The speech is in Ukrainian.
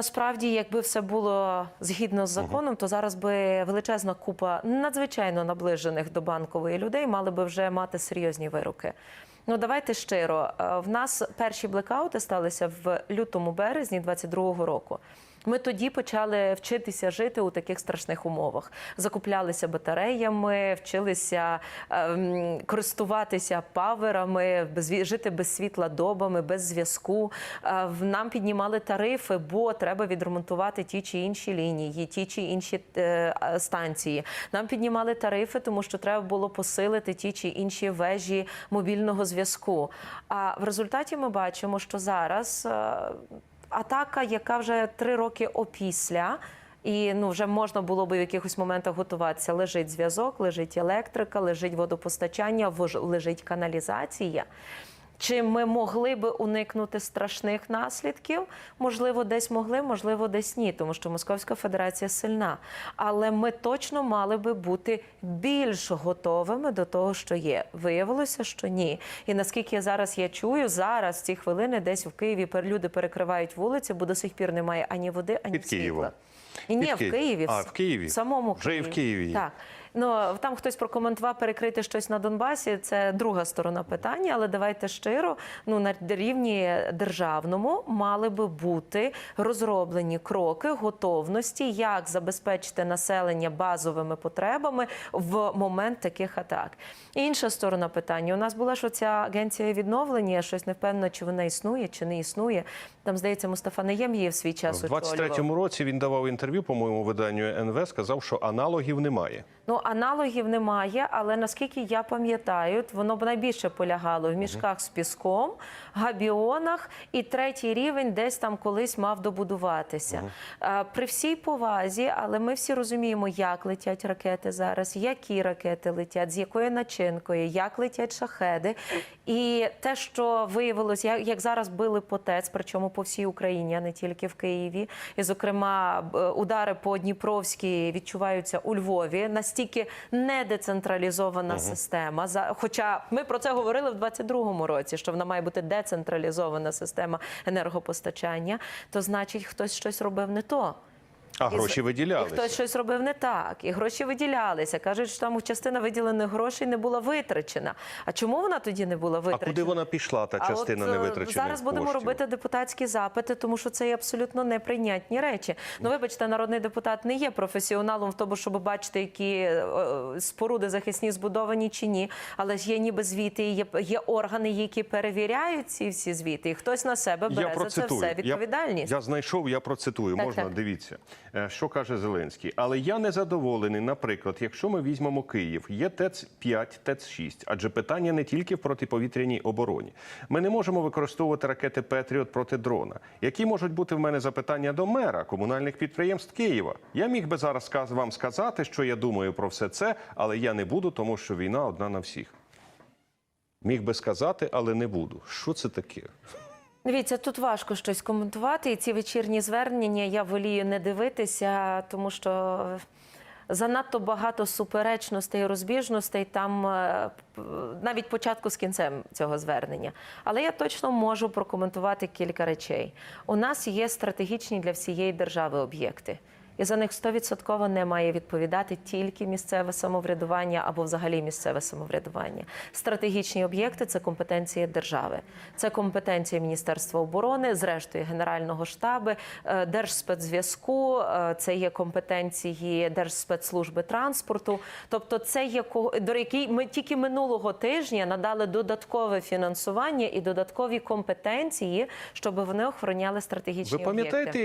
Насправді, якби все було згідно з законом, то зараз би величезна купа надзвичайно наближених до банкової людей мали би вже мати серйозні вироки. Ну давайте щиро. е, В нас перші блекаути сталися в лютому березні 22-го року. Ми тоді почали вчитися жити у таких страшних умовах. Закуплялися батареями, вчилися ем, користуватися паверами, без, жити без світла добами, без зв'язку. Е, нам піднімали тарифи, бо треба відремонтувати ті чи інші лінії, ті чи інші е, станції. Нам піднімали тарифи, тому що треба було посилити ті чи інші вежі мобільного зв'язку. А в результаті ми бачимо, що зараз. е, атака, яка вже три роки опісля. І ну вже можна було би в якихось моментах готуватися. Лежить зв'язок, лежить електрика, лежить водопостачання, лежить каналізація. Чи ми могли би уникнути страшних наслідків? Можливо, десь могли, можливо, десь ні, тому що Московська Федерація сильна. Але ми точно мали би бути більш готовими до того, що є. Виявилося, що ні. І наскільки я зараз я чую, зараз ці хвилини десь в Києві люди перекривають вулиці, бо до сих пір немає ані води, ані Під Києвом. І ні, Під в Києві. А, в Києві. В самому Вже і в Києві. Так. Ну там хтось прокоментував перекрити щось на Донбасі. Це друга сторона питання, але давайте щиро. Ну на рівні державному мали би бути розроблені кроки готовності, як забезпечити населення базовими потребами в момент таких атак. Інша сторона питання. У нас була ж оця агенція відновлення. Я щось не впевнена, чи вона існує, чи не існує. Там здається, Мустафа Наєм її в свій час В 23-му році він давав інтерв'ю, по-моєму, виданню НВ, сказав, що аналогів немає. Ну, аналогів немає, але наскільки я пам'ятаю, воно б найбільше полягало в мішках з піском, габіонах, і третій рівень десь там колись мав добудуватися. Е, При всій повазі, але ми всі розуміємо, як летять ракети зараз, які ракети летять, з якою начинкою, як летять шахеди. І те, що виявилось, як, як зараз били по ТЕЦ, причому по всій Україні, а не тільки в Києві. І, зокрема, удари по Дніпровській відчуваються у Львові. Настільки недецентралізована система. За хоча ми про це говорили в 22-му році, що вона має бути децентралізована система енергопостачання, то значить хтось щось робив не то. А гроші І хтось щось робив не так, і гроші виділялися. Кажуть, що там частина виділених грошей не була витрачена. А чому вона тоді не була А куди вона пішла, та А частина от, е, невитрачених Зараз будемо коштів? робити депутатські запити, тому що це є абсолютно неприйнятні речі. Ну, вибачте, народний депутат не є професіоналом в тому, щоб бачити, які е, е, споруди захисні збудовані чи ні. Але ж є ніби звіти, є, є органи, які перевіряють ці всі звіти, і хтось на себе бере за це все відповідальність. Я, я знайшов, я процитую. Так, Можна так. дивіться, що каже Зеленський. Але я не задоволений. Наприклад, якщо ми візьмемо Київ, є ТЕЦ 5 ТЕЦ 6 адже питання не тільки в протиповітряній обороні. Ми не можемо використовувати ракети Петріот проти дрона. Які можуть бути в мене запитання до мера комунальних підприємств Києва? Я міг би зараз вам сказати, що я думаю про все це, але я не буду, тому що війна одна на всіх. Міг би сказати, але не буду. Що це таке? Дивіться, тут важко щось коментувати. І ці вечірні звернення я волію не дивитися, тому що занадто багато суперечностей і розбіжностей там е, навіть початку з кінцем цього звернення. Але я точно можу прокоментувати кілька речей. У нас є стратегічні для всієї держави об'єкти. І за них 100% не має відповідати тільки місцеве самоврядування або взагалі місцеве самоврядування. Стратегічні об'єкти це компетенція держави, це компетенція Міністерства оборони, зрештою Генерального штабу, е, Держспецзв'язку, е, це є компетенції Держспецслужби транспорту. Тобто, це є до якій ми тільки минулого тижня надали додаткове фінансування і додаткові компетенції, щоб вони охороняли стратегічні об'єкти.